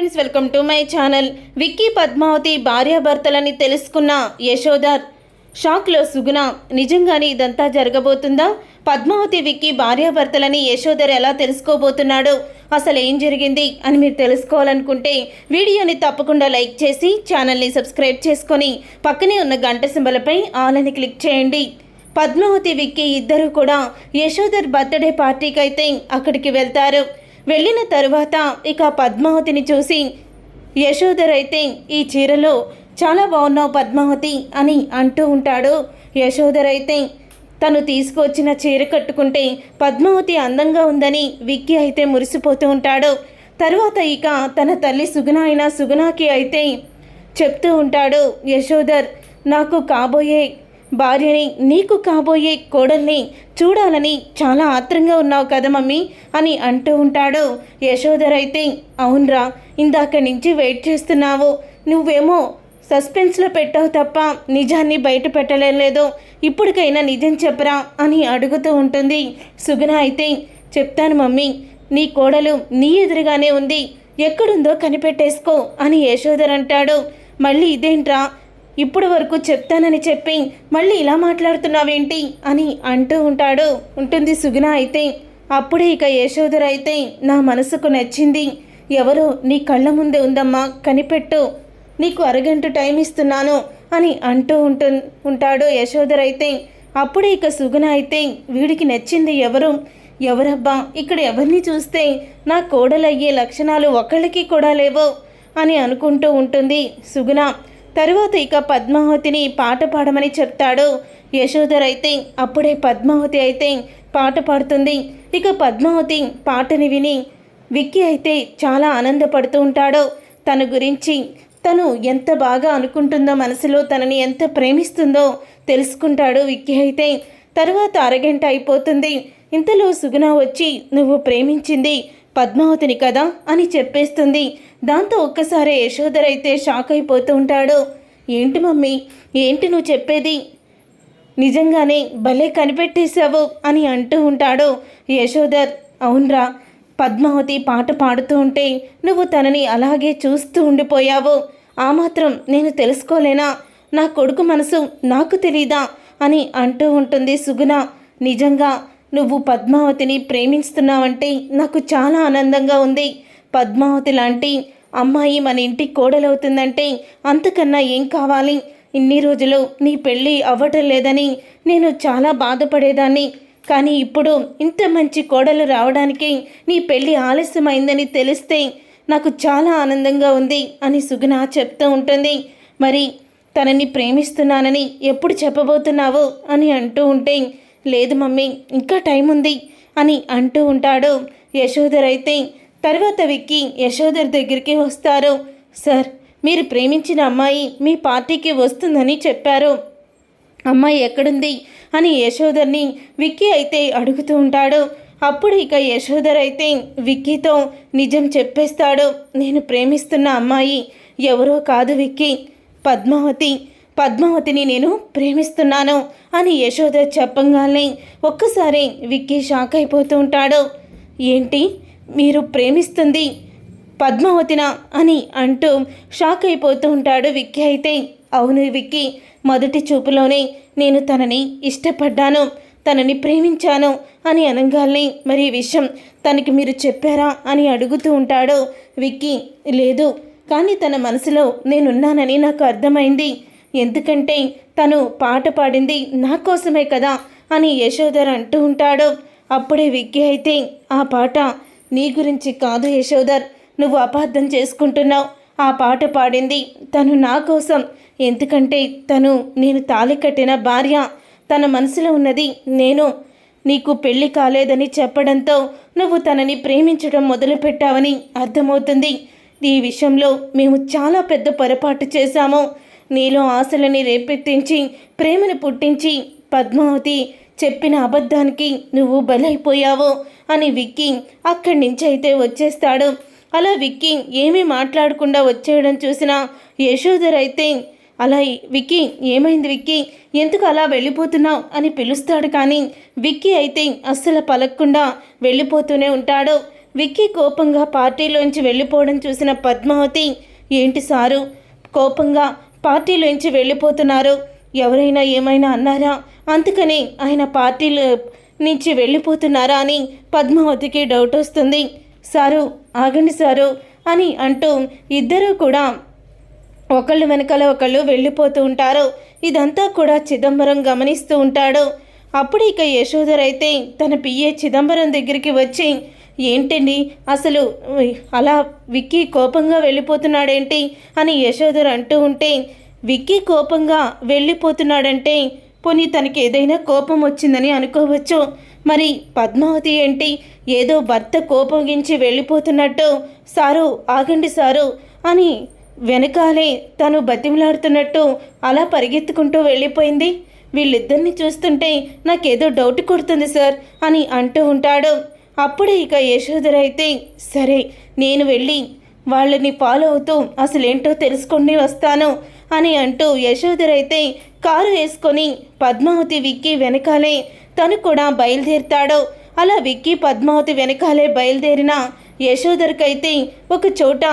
Friends welcome to my channel. Vicky Padmavathi భార్యాభర్తలని తెలుసుకున్న యశోదర్ షాక్లో సుగుణ నిజంగానే ఇదంతా జరగబోతుందా? పద్మావతి విక్కీ భార్యాభర్తలని యశోదర్ ఎలా తెలుసుకోబోతున్నాడు? అసలు ఏం జరిగింది అని మీరు తెలుసుకోవాలనుకుంటే వీడియోని తప్పకుండా లైక్ చేసి ఛానల్ని సబ్స్క్రైబ్ చేసుకొని పక్కనే ఉన్న గంట సింబలపై ఆల్ అని క్లిక్ చేయండి. పద్మావతి విక్కీ ఇద్దరు కూడా యశోదర్ బర్త్డే పార్టీకి అయితే అక్కడికి వెళ్తారు. వెళ్ళిన తరువాత ఇక పద్మావతిని చూసి యశోదర్ అయితే ఈ చీరలో చాలా బాగున్నావు పద్మావతి అని అంటూ ఉంటాడు. యశోదర్ అయితే తను తీసుకొచ్చిన చీర కట్టుకుంటే పద్మావతి అందంగా ఉందని విక్కీ అయితే మురిసిపోతూ ఉంటాడు. తరువాత ఇక తన తల్లి సుగుణ అయిన సుగుణకి అయితే చెప్తూ ఉంటాడు యశోధర్ నాకు కాబోయే భార్యని నీకు కాబోయే కోడల్ని చూడాలని చాలా ఆత్రంగా ఉన్నావు కదా మమ్మీ అని అంటూ ఉంటాడు. యశోదర్ అయితే అవునరా ఇందాక నుంచి వెయిట్ చేస్తున్నావు. నువ్వేమో సస్పెన్స్లో పెట్టావు తప్ప నిజాన్ని బయట పెట్టలేదు ఇప్పటికైనా నిజం చెప్పరా అని అడుగుతూ ఉంటుంది. సుగుణ అయితే చెప్తాను మమ్మీ నీ కోడలు నీ ఎదురుగానే ఉంది. ఎక్కడుందో కనిపెట్టేసుకో అని యశోదర్ అంటాడు. మళ్ళీ ఇదేంట్రా ఇప్పుడు వరకు చెప్తానని చెప్పి మళ్ళీ ఇలా మాట్లాడుతున్నావేంటి అని అంటూ ఉంటాడు. ఉంటుంది సుగుణ అయితే. అప్పుడే ఇక యశోధర అయితే నా మనసుకు నచ్చింది. ఎవరో నీ కళ్ళ ముందే ఉందమ్మా కనిపెట్టు. నీకు అరగంట టైం ఇస్తున్నాను అని అంటూ ఉంటు ఉంటాడు యశోధర అయితే. అప్పుడే ఇక సుగుణ అయితే వీడికి నచ్చింది ఎవరు? ఎవరబ్బా ఇక్కడ ఎవరిని చూస్తే నా కోడలయ్యే లక్షణాలు ఒకళ్ళకి కూడా లేవు అని అనుకుంటూ ఉంటుంది సుగుణ. తరువాత ఇక పద్మావతిని పాట పాడమని చెప్తాడు. యశోదర్ అయితే అప్పుడే పద్మావతి అయితే పాట పాడుతుంది. ఇక పద్మావతి పాటని విని విక్కీ అయితే చాలా ఆనందపడుతూ ఉంటాడు. తన గురించి తను ఎంత బాగా అనుకుంటుందో మనసులో తనని ఎంత ప్రేమిస్తుందో తెలుసుకుంటాడు విక్కీ అయితే. తర్వాత అరగంట అయిపోతుంది. ఇంతలో సుగుణ వచ్చి నువ్వు ప్రేమించింది పద్మావతిని కదా అని చెప్పేస్తుంది. దాంతో ఒక్కసారి యశోదర్ అయితే షాక్ అయిపోతూ ఉంటాడు. ఏంటి మమ్మీ? ఏంటి నువ్వు చెప్పేది? నిజంగానే భలే కనిపెట్టేశావు అని అంటూ ఉంటాడు యశోధర్. అవునరా పద్మావతి పాట పాడుతూ ఉంటే నువ్వు తనని అలాగే చూస్తూ ఉండిపోయావు. ఆ మాత్రం నేను తెలుసుకోలేనా? నా కొడుకు మనసు నాకు తెలీదా? అని అంటూ ఉంటుంది సుగుణ. నిజంగా నువ్వు పద్మావతిని ప్రేమిస్తున్నావంటే నాకు చాలా ఆనందంగా ఉంది. పద్మావతి లాంటి అమ్మాయి మన ఇంటి కోడలవుతుందంటే అంతకన్నా ఏం కావాలి? ఇన్ని రోజులు నీ పెళ్ళి అవ్వటం లేదని నేను చాలా బాధపడేదాన్ని. కానీ ఇప్పుడు ఇంత మంచి కోడలు రావడానికి నీ పెళ్ళి ఆలస్యమైందని తెలిస్తే నాకు చాలా ఆనందంగా ఉంది అని సుగుణ చెప్తూ ఉంటుంది. మరి తనని ప్రేమిస్తున్నానని ఎప్పుడు చెప్పబోతున్నావు? అని అంటూ ఉంటే లేదు మమ్మీ ఇంకా టైం ఉంది అని అంటూ ఉంటాడు. యశోధర్ అయితే తర్వాత విక్కి యశోధర్ దగ్గరికి వస్తారు. సార్ మీరు ప్రేమించిన అమ్మాయి మీ పార్టీకి వస్తుందని చెప్పారు. అమ్మాయి ఎక్కడుంది అని యశోధర్ని విక్కీ అయితే అడుగుతూ ఉంటాడు. అప్పుడు ఇక యశోధర్ అయితే విక్కీతో నిజం చెప్పేస్తాడు. నేను ప్రేమిస్తున్న అమ్మాయి ఎవరో కాదు విక్కీ. పద్మావతి పద్మావతిని నేను ప్రేమిస్తున్నాను అని యశోద చెప్పంగానే ఒక్కసారి విక్కీ షాక్ అయిపోతూ ఉంటాడు. ఏంటి? మీరు ప్రేమిస్తుంది పద్మావతిన అని అంటూ షాక్ అయిపోతూ ఉంటాడు విక్కీ అయితే. అవును విక్కీ మొదటి చూపులోనే నేను తనని ఇష్టపడ్డాను తనని ప్రేమించాను అని అనగానే మరి విషయం తనకి మీరు చెప్పారా అని అడుగుతూ ఉంటాడు విక్కీ. లేదు కానీ తన మనసులో నేనున్నానని నాకు అర్థమైంది. ఎందుకంటే తను పాట పాడింది నా కోసమే కదా అని యశోదర్ అంటూ ఉంటాడు. అప్పుడే విక్కీ అయితే ఆ పాట నీ గురించి కాదు యశోధర్. నువ్వు అపార్థం చేసుకుంటున్నావు. ఆ పాట పాడింది తను నా కోసం. ఎందుకంటే తను నేను తాళి కట్టిన భార్య. తన మనసులో ఉన్నది నేను. నీకు పెళ్ళి కాలేదని చెప్పడంతో నువ్వు తనని ప్రేమించడం మొదలుపెట్టావని అర్థమవుతుంది. ఈ విషయంలో మేము చాలా పెద్ద పొరపాటు చేశాము. నీలో ఆశలని రేపెత్తించి ప్రేమను పుట్టించి పద్మావతి చెప్పిన అబద్ధానికి నువ్వు బలైపోయావు అని విక్కీ అక్కడి నుంచి అయితే వచ్చేస్తాడు. అలా విక్కీ ఏమీ మాట్లాడకుండా వచ్చేయడం చూసిన యశోదర్ అయితే అలా విక్కీ ఏమైంది విక్కీ? ఎందుకు అలా వెళ్ళిపోతున్నావు? అని పిలుస్తాడు కానీ విక్కీ అయితే అస్సలు పలక్కుండా వెళ్ళిపోతూనే ఉంటాడు. విక్కీ కోపంగా పార్టీలోంచి వెళ్ళిపోవడం చూసిన పద్మావతి ఏంటి సారు? కోపంగా పార్టీలోంచి వెళ్ళిపోతున్నారు. ఎవరైనా ఏమైనా అన్నారా? అందుకని ఆయన పార్టీలో నుంచి వెళ్ళిపోతున్నారా అని పద్మావతికి డౌట్ వస్తుంది. సారు ఆగండి సారు అని అంటూ ఇద్దరూ కూడా ఒకళ్ళు వెనకాల ఒకళ్ళు వెళ్ళిపోతూ ఉంటారు. ఇదంతా కూడా చిదంబరం గమనిస్తూ ఉంటాడు. అప్పుడు ఇక యశోధర్ అయితే తన పిఏ చిదంబరం దగ్గరికి వచ్చి ఏంటండి? అసలు అలా విక్కీ కోపంగా వెళ్ళిపోతున్నాడేంటి? అని యశోధర్ అంటూ ఉంటే విక్కీ కోపంగా వెళ్ళిపోతున్నాడంటే పోనీ తనకి ఏదైనా కోపం వచ్చిందని అనుకోవచ్చు. మరి పద్మావతి ఏంటి? ఏదో భర్త కోపగించి వెళ్ళిపోతున్నట్టు సారు ఆగండి సారు అని వెనకాలే తను బతిమలాడుతున్నట్టు అలా పరిగెత్తుకుంటూ వెళ్ళిపోయింది. వీళ్ళిద్దరిని చూస్తుంటే నాకేదో డౌట్ కొడుతుంది సార్ అని అంటూ ఉంటాడు. అప్పుడే ఇక యశోధర అయితే సరే నేను వెళ్ళి వాళ్ళని ఫాలో అవుతూ అసలేంటో తెలుసుకొని వస్తాను అని అంటూ యశోధర అయితే కారు వేసుకొని పద్మావతి విక్కీ వెనకాలే తను కూడా బయలుదేరుతాడు. అలా విక్కీ పద్మావతి వెనకాలే బయలుదేరిన యశోధర్కైతే ఒక చోట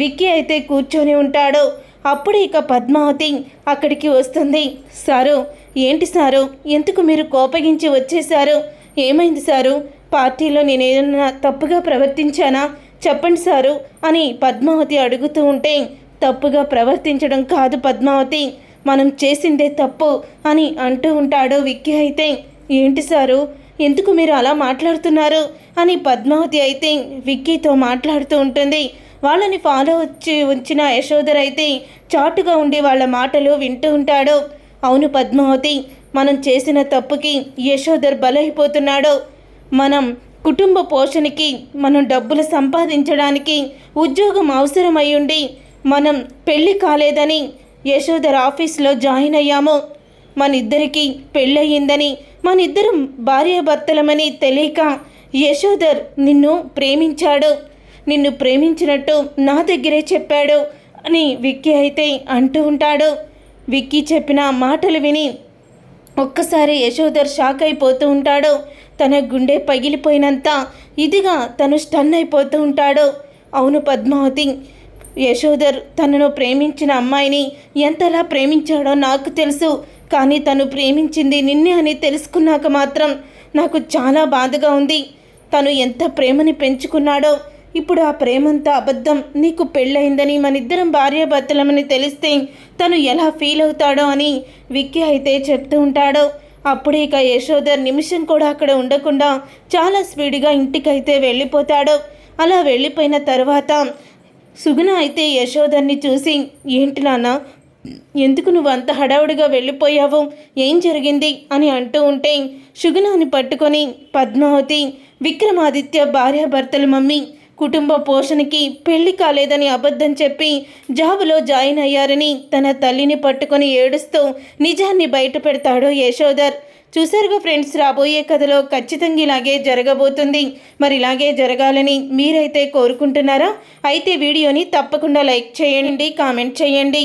విక్కీ అయితే కూర్చొని ఉంటాడు. అప్పుడు ఇక పద్మావతి అక్కడికి వస్తుంది. సారు ఏంటి సారు? ఎందుకు మీరు కోపగించి వచ్చేశారు? ఏమైంది సారు? పార్టీలో నేను ఏదన్నా తప్పుగా ప్రవర్తించానా? చెప్పండి సారు అని పద్మావతి అడుగుతూ ఉంటే తప్పుగా ప్రవర్తించడం కాదు పద్మావతి మనం చేసిందే తప్పు అని అంటూ ఉంటాడు విక్కీ అయితే. ఏంటి సారు ఎందుకు మీరు అలా మాట్లాడుతున్నారు? అని పద్మావతి అయితే విక్కీతో మాట్లాడుతూ ఉంటుంది. వాళ్ళని ఫాలో వచ్చి ఉంచిన యశోధర్ అయితే చాటుగా ఉండి వాళ్ళ మాటలు వింటూ ఉంటాడు. అవును పద్మావతి మనం చేసిన తప్పుకి యశోధర్ బలైపోతున్నాడు. మనం కుటుంబ పోషణకి మనం డబ్బులు సంపాదించడానికి ఉద్యోగం అవసరమై ఉండి మనం పెళ్ళి కాలేదని యశోధర్ ఆఫీస్లో జాయిన్ అయ్యాము. మన ఇద్దరికి పెళ్ళయిందని మన ఇద్దరం భార్యాభర్తలమని తెలియక యశోధర్ నిన్ను ప్రేమించాడు. నిన్ను ప్రేమించినట్టు నా దగ్గరే చెప్పాడు అని విక్కీ అయితే అంటూ ఉంటాడు. విక్కీ చెప్పిన మాటలు విని ఒక్కసారి యశోధర్ షాక్ అయిపోతూ ఉంటాడు. తన గుండె పగిలిపోయినంత ఇదిగా తను స్టన్ అయిపోతూ ఉంటాడు. అవును పద్మావతి యశోధర్ తనను ప్రేమించిన అమ్మాయిని ఎంతలా ప్రేమించాడో నాకు తెలుసు కానీ తను ప్రేమించింది నిన్నే అని తెలుసుకున్నాక మాత్రం నాకు చాలా బాధగా ఉంది. తను ఎంత ప్రేమని పెంచుకున్నాడో ఇప్పుడు ఆ ప్రేమంతా అబద్ధం నీకు పెళ్ళయిందని మనిద్దరం భార్యాభర్తలమని తెలిస్తే తను ఎలా ఫీల్ అవుతాడో అని విక్కీ అయితే చెప్తూ ఉంటాడు. అప్పుడే ఇక యశోధర్ నిమిషం కూడా అక్కడ ఉండకుండా చాలా స్పీడ్గా ఇంటికైతే వెళ్ళిపోతాడు. అలా వెళ్ళిపోయిన తర్వాత సుగుణ అయితే యశోధర్ని చూసి ఏంటి నాన్న ఎందుకు నువ్వు అంత హడావుడిగా వెళ్ళిపోయావు? ఏం జరిగింది? అని అంటూ ఉంటే సుగుణాన్ని పట్టుకొని పద్మావతి విక్రమాదిత్య భార్యాభర్తల మమ్మీ కుటుంబ పోషణకి పెళ్ళి కాలేదని అబద్ధం చెప్పి జాబులో జాయిన్ అయ్యారని తన తల్లిని పట్టుకొని ఏడుస్తూ నిజాన్ని బయట పెడతాడు యశోధర్. చూసారుగా ఫ్రెండ్స్ రాబోయే కథలో ఖచ్చితంగా ఇలాగే జరగబోతుంది. మరి ఇలాగే జరగాలని మీరైతే కోరుకుంటున్నారా? అయితే వీడియోని తప్పకుండా లైక్ చేయండి కామెంట్ చేయండి.